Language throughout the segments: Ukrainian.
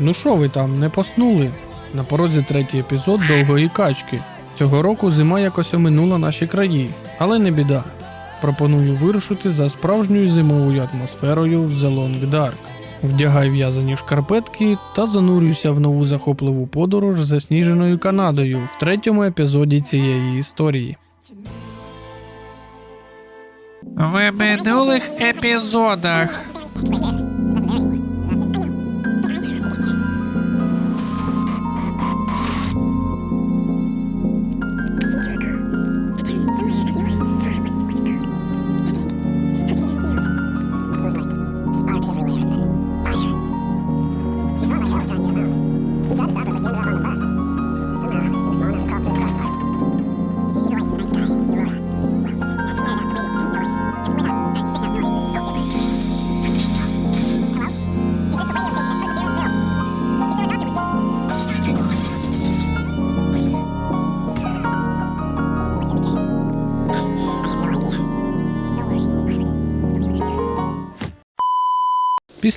Ну що ви там, не поснули? На порозі третій епізод довгої качки. Цього року зима якось оминула наші краї, але не біда. Пропоную вирушити за справжньою зимовою атмосферою в The Long Dark. Вдягай в'язані шкарпетки та занурюйся в нову захопливу подорож засніженою Канадою в третьому епізоді цієї історії. В минулих епізодах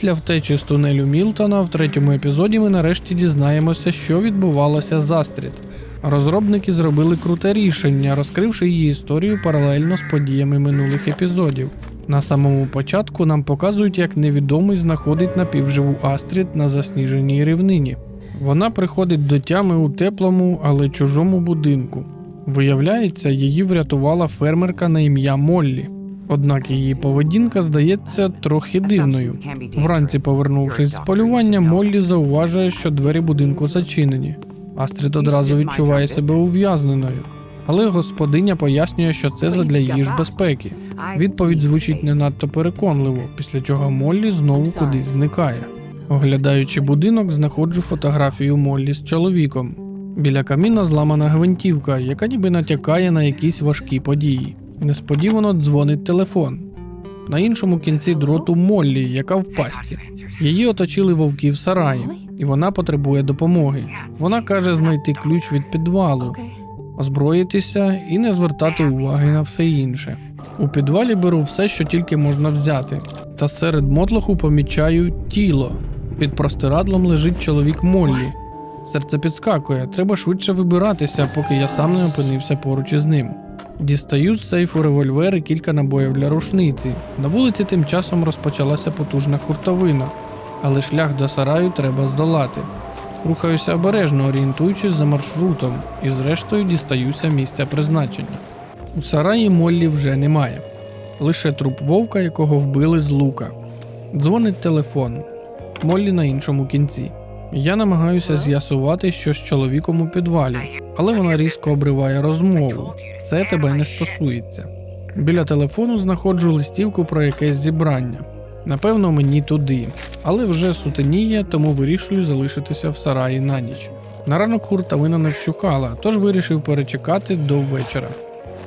Після втечі з тунелю Мілтона в третьому епізоді ми нарешті дізнаємося, що відбувалося з Астрід. Розробники зробили круте рішення, розкривши її історію паралельно з подіями минулих епізодів. На самому початку нам показують, як невідомий знаходить напівживу Астрід на засніженій рівнині. Вона приходить до тями у теплому, але чужому будинку. Виявляється, її врятувала фермерка на ім'я Моллі. Однак її поведінка здається трохи дивною. Вранці, повернувшись з полювання, Моллі зауважує, що двері будинку зачинені. Астрид одразу відчуває себе ув'язненою. Але господиня пояснює, що це задля її ж безпеки. Відповідь звучить не надто переконливо, після чого Моллі знову кудись зникає. Оглядаючи будинок, знаходжу фотографію Моллі з чоловіком. Біля каміна зламана гвинтівка, яка ніби натякає на якісь важкі події. Несподівано дзвонить телефон. На іншому кінці дроту Моллі, яка в пастці. Її оточили вовки в сараї, і вона потребує допомоги. Вона каже знайти ключ від підвалу, озброїтися і не звертати уваги на все інше. У підвалі беру все, що тільки можна взяти, та серед мотлоху помічаю тіло. Під простирадлом лежить чоловік Моллі. Серце підскакує, треба швидше вибиратися, поки я сам не опинився поруч із ним. Дістаю з сейфу револьвер і кілька набоїв для рушниці. На вулиці тим часом розпочалася потужна хуртовина, але шлях до сараю треба здолати. Рухаюся обережно, орієнтуючись за маршрутом, і зрештою дістаюся місця призначення. У сараї Моллі вже немає. Лише труп вовка, якого вбили з лука. Дзвонить телефон. Моллі на іншому кінці. Я намагаюся з'ясувати, що з чоловіком у підвалі, але вона різко обриває розмову. Це тебе не стосується. Біля телефону знаходжу листівку про якесь зібрання. Напевно, мені туди, але вже сутеніє, тому вирішую залишитися в сараї на ніч. На ранок хуртавина не вщухала, тож вирішив перечекати до вечора.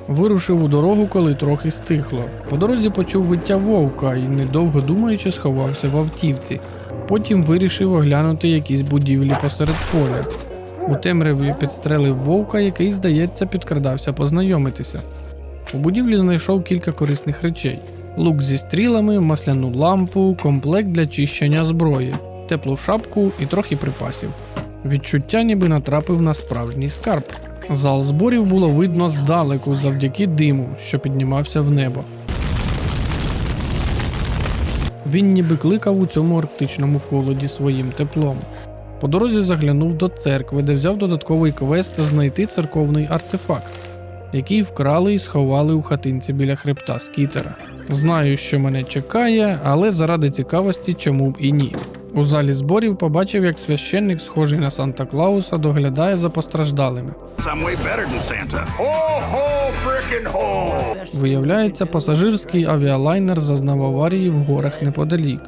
Вирушив у дорогу, коли трохи стихло. По дорозі почув виття вовка і, недовго думаючи, сховався в автівці. Потім вирішив оглянути якісь будівлі посеред поля. У темряві підстрелив вовка, який, здається, підкрадався познайомитися. У будівлі знайшов кілька корисних речей: лук зі стрілами, масляну лампу, комплект для чищення зброї, теплу шапку і трохи припасів. Відчуття ніби натрапив на справжній скарб. Зал зборів було видно здалеку завдяки диму, що піднімався в небо. Він ніби кликав у цьому арктичному холоді своїм теплом. По дорозі заглянув до церкви, де взяв додатковий квест знайти церковний артефакт, який вкрали і сховали у хатинці біля хребта скітера. Знаю, що мене чекає, але заради цікавості чому б і ні. У залі зборів побачив, як священник, схожий на Санта Клауса, доглядає за постраждалими. Виявляється, пасажирський авіалайнер зазнав аварії в горах неподалік,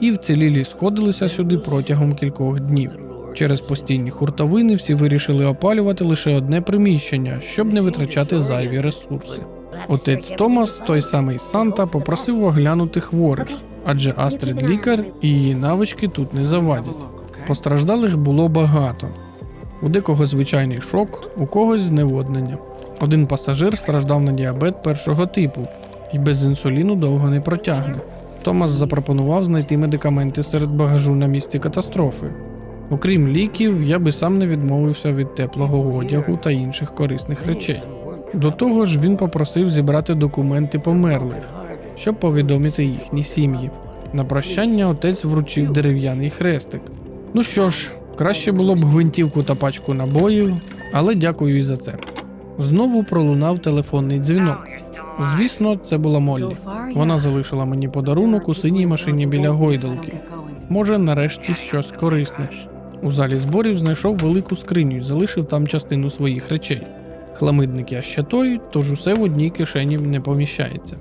і вцілілі сходилися сюди протягом кількох днів. Через постійні хуртовини всі вирішили опалювати лише одне приміщення, щоб не витрачати зайві ресурси. Отець Томас, той самий Санта, попросив оглянути хворих, адже Астрид лікар і її навички тут не завадять. Постраждалих було багато. У декого звичайний шок, у когось зневоднення. Один пасажир страждав на діабет першого типу і без інсуліну довго не протягне. Томас запропонував знайти медикаменти серед багажу на місці катастрофи. Окрім ліків, я би сам не відмовився від теплого одягу та інших корисних речей. До того ж, він попросив зібрати документи померлих, щоб повідомити їхні сім'ї. На прощання отець вручив дерев'яний хрестик. Ну що ж, краще було б гвинтівку та пачку набоїв, але дякую і за це. Знову пролунав телефонний дзвінок. Звісно, це була Моллі. Вона залишила мені подарунок у синій машині біля гойдалки. Може, нарешті щось корисне. У залі зборів знайшов велику скриню і залишив там частину своїх речей. Хламидник я ще той, тож усе в одній кишені не поміщається.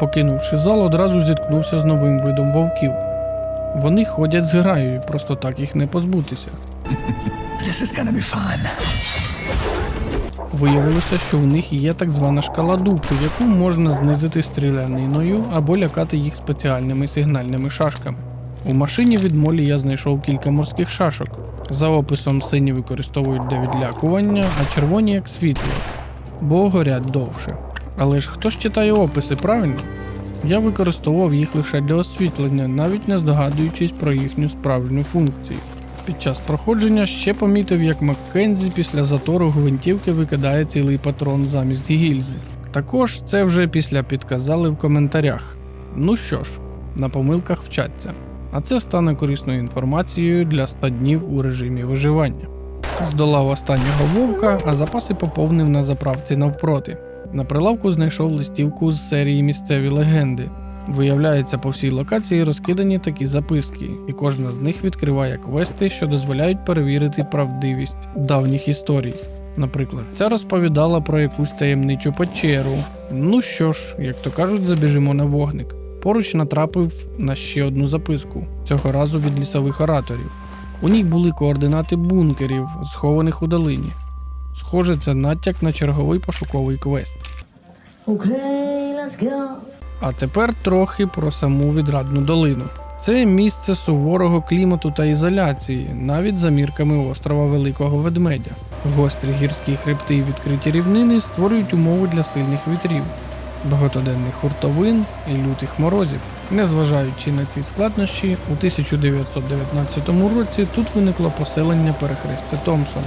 Покинувши зал, одразу зіткнувся з новим видом вовків. Вони ходять з граєю, просто так їх не позбутися. This is gonna be fun. Виявилося, що в них є так звана шкала духу, яку можна знизити стріляниною або лякати їх спеціальними сигнальними шашками. У машині від молі я знайшов кілька морських шашок. За описом сині використовують для відлякування, а червоні як світло, бо горять довше. Але ж хто ж читає описи, правильно? Я використовував їх лише для освітлення, навіть не здогадуючись про їхню справжню функцію. Під час проходження ще помітив, як Маккензі після затору гвинтівки викидає цілий патрон замість гільзи. Також це вже після підказали в коментарях. Ну що ж, на помилках вчаться. А це стане корисною інформацією для 100 днів у режимі виживання. Здолав останнього вовка, а запаси поповнив на заправці навпроти. На прилавку знайшов листівку з серії місцеві легенди. Виявляється, по всій локації розкидані такі записки, і кожна з них відкриває квести, що дозволяють перевірити правдивість давніх історій. Наприклад, ця розповідала про якусь таємничу печеру. Ну що ж, як то кажуть, забіжимо на вогник. Поруч натрапив на ще одну записку, цього разу від лісових ораторів. У ній були координати бункерів, схованих у долині. Схоже, це натяк на черговий пошуковий квест. Okay, let's go. А тепер трохи про саму відрадну долину. Це місце суворого клімату та ізоляції, навіть за мірками острова Великого Ведмедя. Гострі гірські хребти і відкриті рівнини створюють умови для сильних вітрів, багатоденних хуртовин і лютих морозів. Незважаючи на ці складнощі, у 1919 році тут виникло поселення перехрестя Томпсона.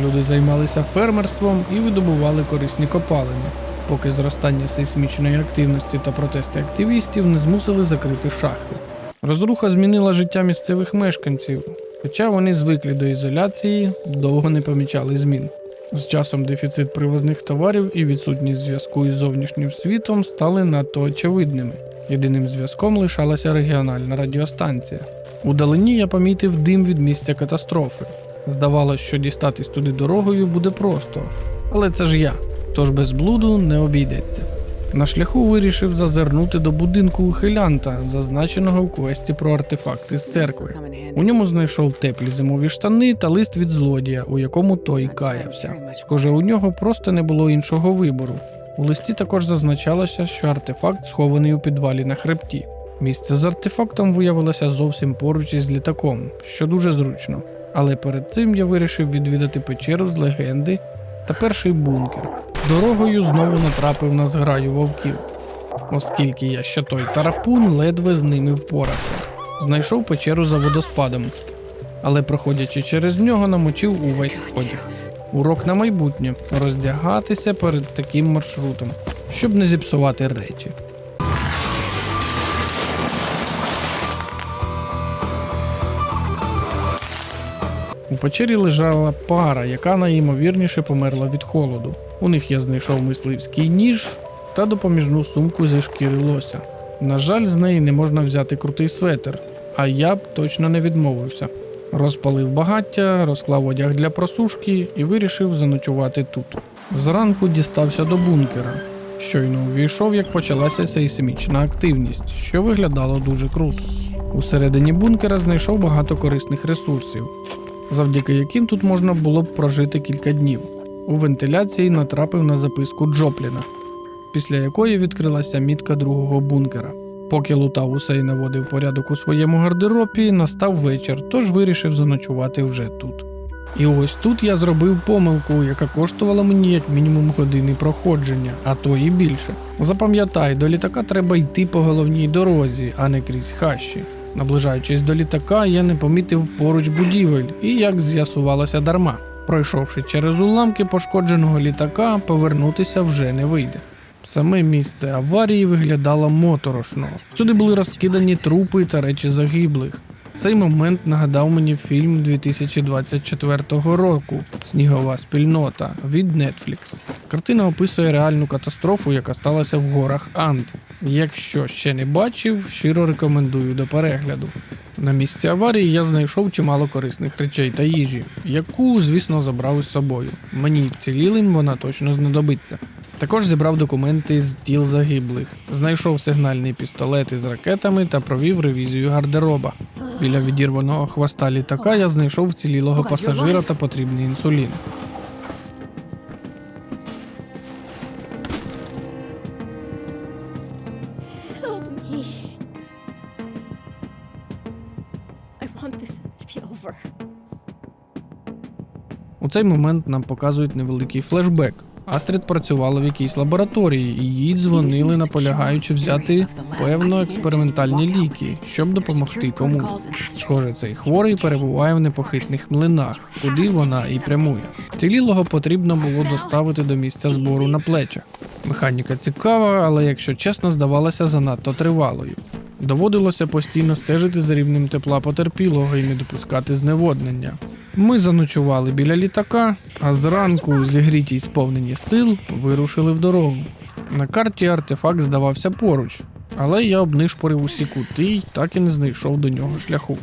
Люди займалися фермерством і видобували корисні копалини, поки зростання сейсмічної активності та протести активістів не змусили закрити шахти. Розруха змінила життя місцевих мешканців, хоча вони звикли до ізоляції, довго не помічали змін. З часом дефіцит привозних товарів і відсутність зв'язку із зовнішнім світом стали надто очевидними. Єдиним зв'язком лишалася регіональна радіостанція. У далині я помітив дим від місця катастрофи. Здавалося, що дістатись туди дорогою буде просто, але це ж я, тож без блуду не обійдеться. На шляху вирішив зазирнути до будинку ухилянта, зазначеного в квесті про артефакти з церкви. У ньому знайшов теплі зимові штани та лист від злодія, у якому той каявся. Схоже, у нього просто не було іншого вибору. У листі також зазначалося, що артефакт схований у підвалі на хребті. Місце з артефактом виявилося зовсім поруч із літаком, що дуже зручно. Але перед цим я вирішив відвідати печеру з легенди та перший бункер. Дорогою знову натрапив на зграю вовків, оскільки я ще той тарапун ледве з ними впорався. Знайшов печеру за водоспадом, але проходячи через нього, намочив увесь одяг. Урок на майбутнє роздягатися перед таким маршрутом, щоб не зіпсувати речі. У печері лежала пара, яка найімовірніше померла від холоду. У них я знайшов мисливський ніж та допоміжну сумку зі шкіри лося. На жаль, з неї не можна взяти крутий светр, а я б точно не відмовився. Розпалив багаття, розклав одяг для просушки і вирішив заночувати тут. Зранку дістався до бункера. Щойно увійшов, як почалася сейсмічна активність, що виглядало дуже круто. Усередині бункера знайшов багато корисних ресурсів, завдяки яким тут можна було б прожити кілька днів. У вентиляції натрапив на записку Джопліна, після якої відкрилася мітка другого бункера. Поки лутав усе і наводив порядок у своєму гардеробі, настав вечір, тож вирішив заночувати вже тут. І ось тут я зробив помилку, яка коштувала мені як мінімум години проходження, а то і більше. Запам'ятай, до літака треба йти по головній дорозі, а не крізь хащі. Наближаючись до літака, я не помітив поруч будівель і, як з'ясувалося, дарма. Пройшовши через уламки пошкодженого літака, повернутися вже не вийде. Саме місце аварії виглядало моторошно. Всюди були розкидані трупи та речі загиблих. Цей момент нагадав мені фільм 2024 року Снігова спільнота від Netflix. Картина описує реальну катастрофу, яка сталася в горах Анд. Якщо ще не бачив, щиро рекомендую до перегляду. На місці аварії я знайшов чимало корисних речей та їжі, яку, звісно, забрав із собою. Мені вцілілим вона точно знадобиться. Також зібрав документи з тіл загиблих, знайшов сигнальний пістолет із ракетами та провів ревізію гардероба. Біля відірваного хвоста літака я знайшов вцілілого пасажира та потрібний інсулін. У цей момент нам показують невеликий флешбек. Астрід працювала в якійсь лабораторії, і їй дзвонили, наполягаючи взяти певно експериментальні ліки, щоб допомогти комусь. Схоже, цей хворий перебуває в непохитних млинах, куди вона і прямує. Цілілого потрібно було доставити до місця збору на плечах. Механіка цікава, але якщо чесно, здавалася занадто тривалою. Доводилося постійно стежити за рівнем тепла потерпілого і не допускати зневоднення. Ми заночували біля літака, а зранку, зігріті й сповнені сил, вирушили в дорогу. На карті артефакт здавався поруч, але я обнишпорив усі кути й так і не знайшов до нього шляху.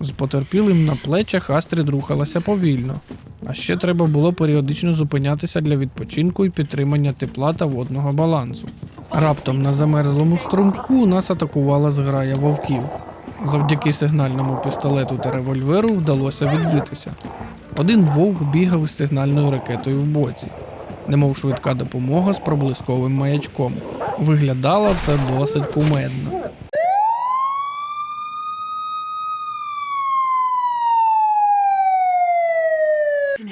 З потерпілим на плечах Астрід рухалася повільно, а ще треба було періодично зупинятися для відпочинку і підтримання тепла та водного балансу. Раптом на замерзлому струмку нас атакувала зграя вовків. Завдяки сигнальному пістолету та револьверу вдалося відбитися. Один вовк бігав із сигнальною ракетою в боці, немов швидка допомога з проблисковим маячком. Виглядало це досить кумедно.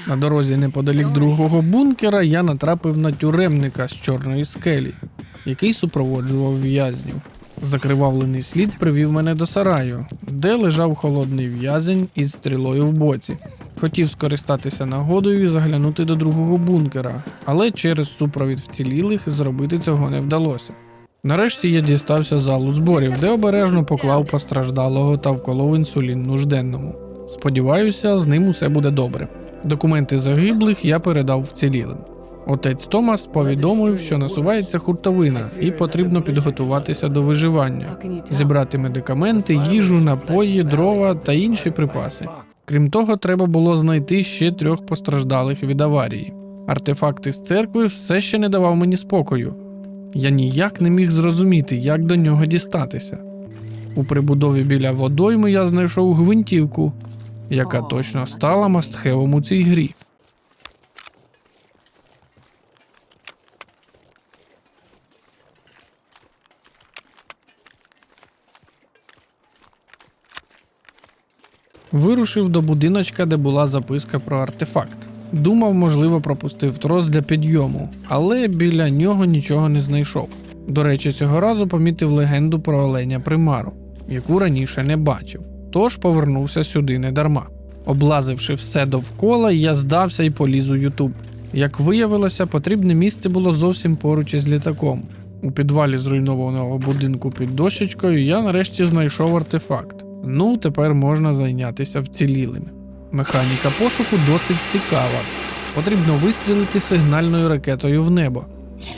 На дорозі неподалік другого бункера я натрапив на тюремника з чорної скелі, який супроводжував в'язнів. Закривавлений слід привів мене до сараю, де лежав холодний в'язень із стрілою в боці. Хотів скористатися нагодою і заглянути до другого бункера, але через супровід вцілілих зробити цього не вдалося. Нарешті я дістався залу зборів, де обережно поклав постраждалого та вколов інсулін нужденному. Сподіваюся, з ним усе буде добре. Документи загиблих я передав вцілілим. Отець Томас повідомив, що насувається хуртовина, і потрібно підготуватися до виживання, зібрати медикаменти, їжу, напої, дрова та інші припаси. Крім того, треба було знайти ще трьох постраждалих від аварії. Артефакт із церкви все ще не давав мені спокою. Я ніяк не міг зрозуміти, як до нього дістатися. У прибудові біля водойми я знайшов гвинтівку, яка точно стала мастхевом у цій грі. Вирушив до будиночка, де була записка про артефакт. Думав, можливо, пропустив трос для підйому, але біля нього нічого не знайшов. До речі, цього разу помітив легенду про оленя примару, яку раніше не бачив. Тож повернувся сюди не дарма. Облазивши все довкола, я здався і поліз у Ютуб. Як виявилося, потрібне місце було зовсім поруч із літаком. У підвалі зруйнованого будинку під дощечкою я нарешті знайшов артефакт. Ну, тепер можна зайнятися вцілілими. Механіка пошуку досить цікава. Потрібно вистрілити сигнальною ракетою в небо.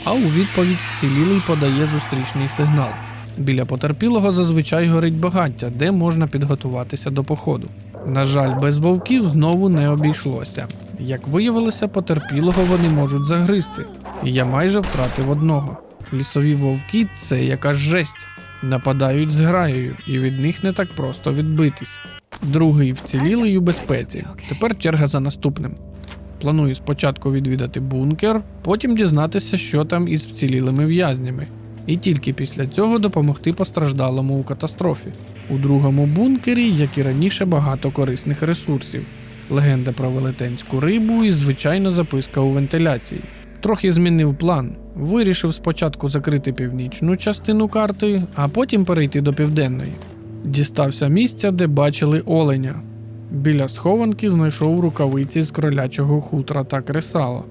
А у відповідь вцілілий подає зустрічний сигнал. Біля потерпілого зазвичай горить багаття, де можна підготуватися до походу. На жаль, без вовків знову не обійшлося. Як виявилося, потерпілого вони можуть загризти, і я майже втратив одного. Лісові вовки це яка жесть. Нападають з граєю, і від них не так просто відбитись. Другий вцілілий у безпеці. Тепер черга за наступним. Планую спочатку відвідати бункер, потім дізнатися, що там із вцілілими в'язнями, і тільки після цього допомогти постраждалому у катастрофі. У другому бункері, як і раніше, багато корисних ресурсів. Легенда про велетенську рибу і, звичайно, записка у вентиляції. Трохи змінив план. Вирішив спочатку закрити північну частину карти, а потім перейти до південної. Дістався місця, де бачили оленя. Біля схованки знайшов рукавиці з кролячого хутра та кресало.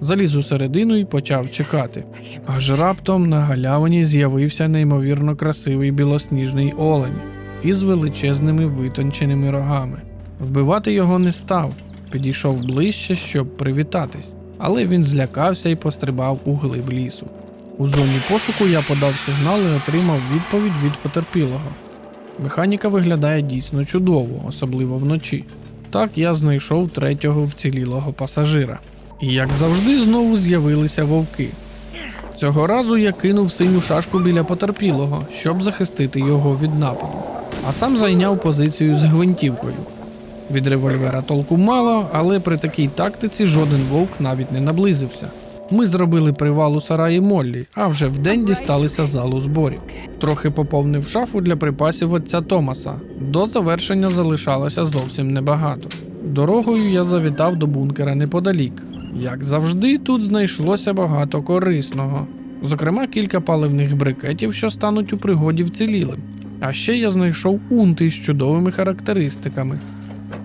Заліз усередину і почав чекати. Аж раптом на галявині з'явився неймовірно красивий білосніжний олень із величезними витонченими рогами. Вбивати його не став, підійшов ближче, щоб привітатись, але він злякався і пострибав у глиб лісу. У зоні пошуку я подав сигнал і отримав відповідь від потерпілого. Механіка виглядає дійсно чудово, особливо вночі. Так я знайшов третього вцілілого пасажира. І як завжди, знову з'явилися вовки. Цього разу я кинув синю шашку біля потерпілого, щоб захистити його від нападу, а сам зайняв позицію з гвинтівкою. Від револьвера толку мало, але при такій тактиці жоден вовк навіть не наблизився. Ми зробили привал у сараї Моллі, а вже вдень дісталися залу зборів. Трохи поповнив шафу для припасів отця Томаса. До завершення залишалося зовсім небагато. Дорогою я завітав до бункера неподалік. Як завжди, тут знайшлося багато корисного. Зокрема, кілька паливних брикетів, що стануть у пригоді вцілілим. А ще я знайшов унти з чудовими характеристиками.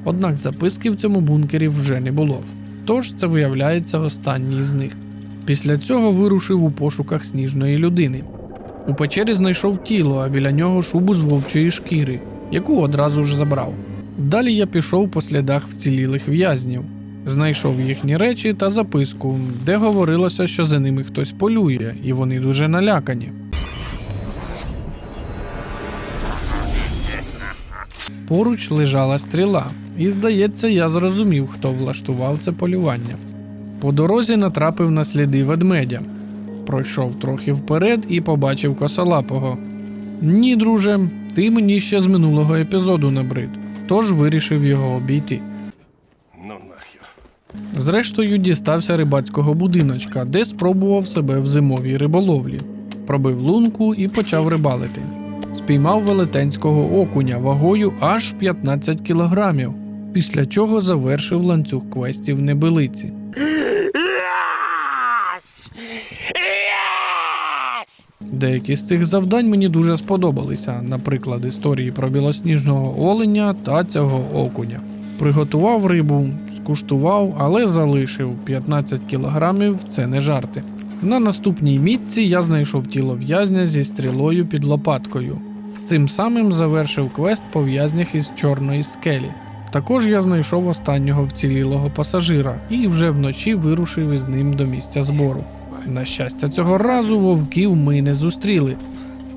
Однак записки в цьому бункері вже не було. Тож це виявляється останній з них. Після цього вирушив у пошуках сніжної людини. У печері знайшов тіло, а біля нього шубу з вовчої шкіри, яку одразу ж забрав. Далі я пішов по слідах вцілілих в'язнів, знайшов їхні речі та записку, де говорилося, що за ними хтось полює, і вони дуже налякані. Поруч лежала стріла, і здається, я зрозумів, хто влаштував це полювання. По дорозі натрапив на сліди ведмедя. Пройшов трохи вперед і побачив косолапого. Ні, друже, ти мені ще з минулого епізоду набрид, тож вирішив його обійти. Ну нахер. Зрештою, дістався рибацького будиночка, де спробував себе в зимовій риболовлі. Пробив лунку і почав рибалити. Спіймав велетенського окуня вагою аж 15 кілограмів, після чого завершив ланцюг квестів небелиці. Деякі з цих завдань мені дуже сподобалися, наприклад, історії про білосніжного оленя та цього окуня. Приготував рибу, скуштував, але залишив 15 кілограмів це не жарти. На наступній мітці я знайшов тіло в'язня зі стрілою під лопаткою. Цим самим завершив квест по в'язнях із чорної скелі. Також я знайшов останнього вцілілого пасажира і вже вночі вирушив із ним до місця збору. На щастя, цього разу вовків ми не зустріли,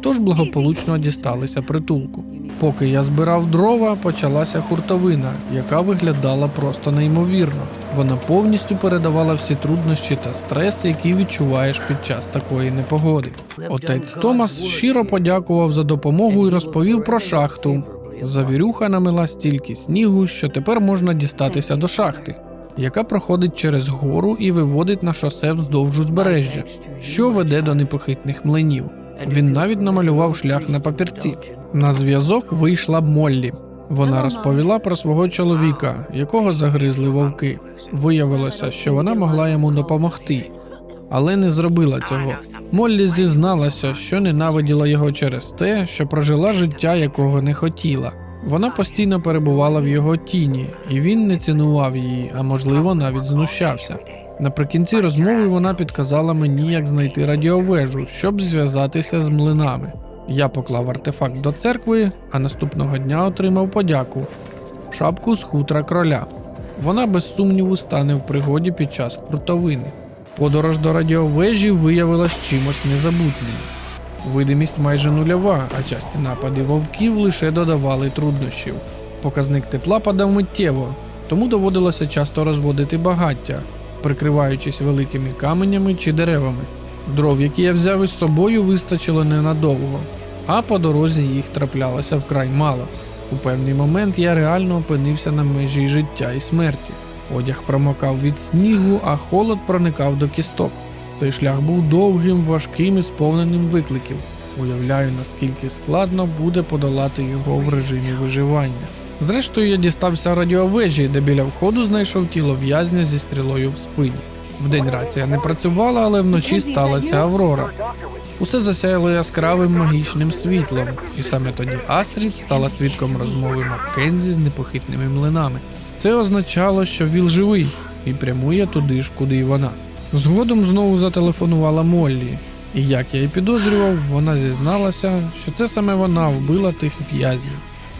тож благополучно дісталися притулку. Поки я збирав дрова, почалася хуртовина, яка виглядала просто неймовірно. Вона повністю передавала всі труднощі та стрес, які відчуваєш під час такої непогоди. Отець Томас щиро подякував за допомогу і розповів про шахту. Завірюха намила стільки снігу, що тепер можна дістатися до шахти, яка проходить через гору і виводить на шосе вздовж узбережжя, що веде до непохитних млинів. Він навіть намалював шлях на папірці. На зв'язок вийшла Моллі. Вона розповіла про свого чоловіка, якого загризли вовки. Виявилося, що вона могла йому допомогти, але не зробила цього. Моллі зізналася, що ненавиділа його через те, що прожила життя, якого не хотіла. Вона постійно перебувала в його тіні, і він не цінував її, а можливо навіть знущався. Наприкінці розмови вона підказала мені, як знайти радіовежу, щоб зв'язатися з млинами. Я поклав артефакт до церкви, а наступного дня отримав подяку шапку з хутра кроля. Вона без сумніву стане в пригоді під час хуртовини. Подорож до радіовежі виявилась чимось незабутнім. Видимість майже нульова, а часті напади вовків лише додавали труднощів. Показник тепла падав миттєво, тому доводилося часто розводити багаття, прикриваючись великими каменями чи деревами. Дров, які я взяв із собою, вистачило ненадовго, а по дорозі їх траплялося вкрай мало. У певний момент я реально опинився на межі життя і смерті. Одяг промокав від снігу, а холод проникав до кісток. Цей шлях був довгим, важким і сповненим викликів. Уявляю, наскільки складно буде подолати його в режимі виживання. Зрештою, я дістався радіовежі, де біля входу знайшов тіло в'язня зі стрілою в спині. Вдень рація не працювала, але вночі сталася Аврора. Усе засяяло яскравим магічним світлом, і саме тоді Астрід стала свідком розмови Маккензі з непохитними млинами. Це означало, що Віл живий і прямує туди ж, куди й вона. Згодом знову зателефонувала Моллі, і як я і підозрював, вона зізналася, що це саме вона вбила тих в'язнів.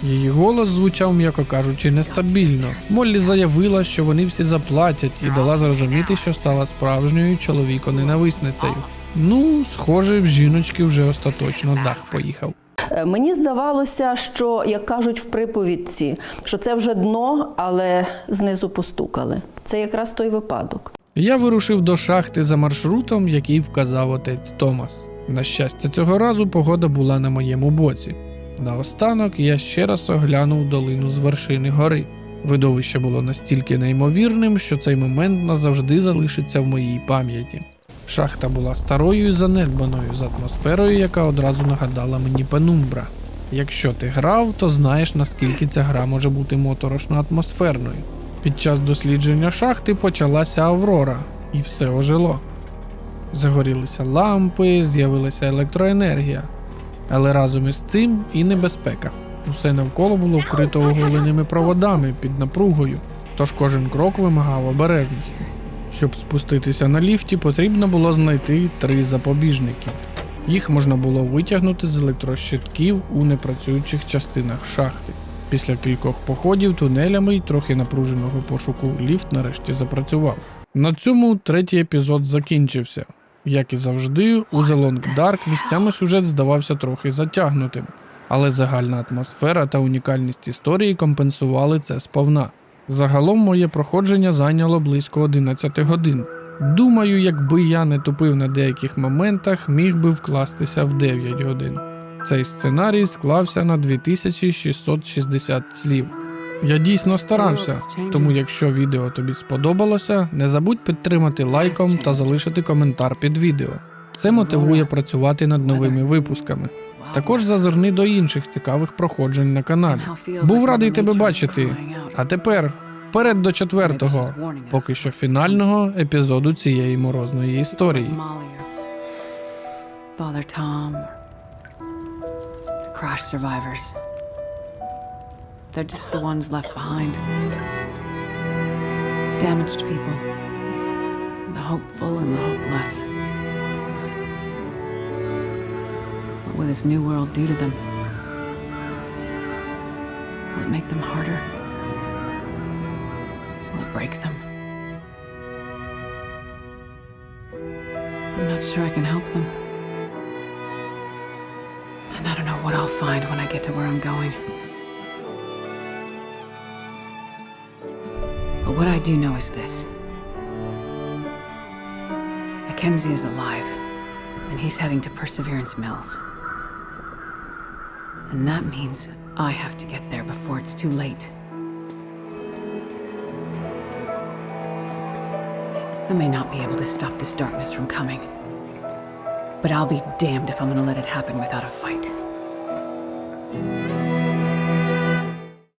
Її голос звучав, м'яко кажучи, нестабільно. Моллі заявила, що вони всі заплатять, і дала зрозуміти, що стала справжньою чоловіконенависницею. Ну, схоже, в жіночки вже остаточно дах поїхав. Е, Мені здавалося, що як кажуть в приповідці, що це вже дно, але знизу постукали. Це якраз той випадок. Я вирушив до шахти за маршрутом, який вказав отець Томас. На щастя, цього разу погода була на моєму боці. Наостанок я ще раз оглянув долину з вершини гори. Видовище було настільки неймовірним, що цей момент назавжди залишиться в моїй пам'яті. Шахта була старою і занедбаною з атмосферою, яка одразу нагадала мені пенумбра. Якщо ти грав, то знаєш наскільки ця гра може бути моторошно атмосферною. Під час дослідження шахти почалася Аврора, і все ожило. Загорілися лампи, з'явилася електроенергія. Але разом із цим і небезпека. Усе навколо було вкрито оголеними проводами під напругою, тож кожен крок вимагав обережності. Щоб спуститися на ліфті, потрібно було знайти три запобіжники. Їх можна було витягнути з електрощитків у непрацюючих частинах шахти. Після кількох походів тунелями й трохи напруженого пошуку ліфт нарешті запрацював. На цьому третій епізод закінчився. Як і завжди, у The Long Dark місцями сюжет здавався трохи затягнутим, але загальна атмосфера та унікальність історії компенсували це сповна. Загалом моє проходження зайняло близько 11 годин. Думаю, якби я не тупив на деяких моментах, міг би вкластися в 9 годин. Цей сценарій склався на 2660 слів. Я дійсно старався, тому якщо відео тобі сподобалося, не забудь підтримати лайком та залишити коментар під відео. Це мотивує працювати над новими випусками. Також зазирни до інших цікавих проходжень на каналі. Був радий тебе бачити. А тепер вперед до четвертого, поки що фінального епізоду цієї морозної історії. Father Tom, crash survivors. They're just the ones left behind. Damaged people, the hopeful and the hopeless. What will this new world do to them? Will it make them harder? Will it break them? I'm not sure I can help them. And I don't know what I'll find when I get to where I'm going. But what I do know is this Mackenzie is alive, and he's heading to Perseverance Mills. And that means I have to get there before it's too late. I may not be able to stop this darkness from coming. But I'll be damned if I'm gonna let it happen without a fight.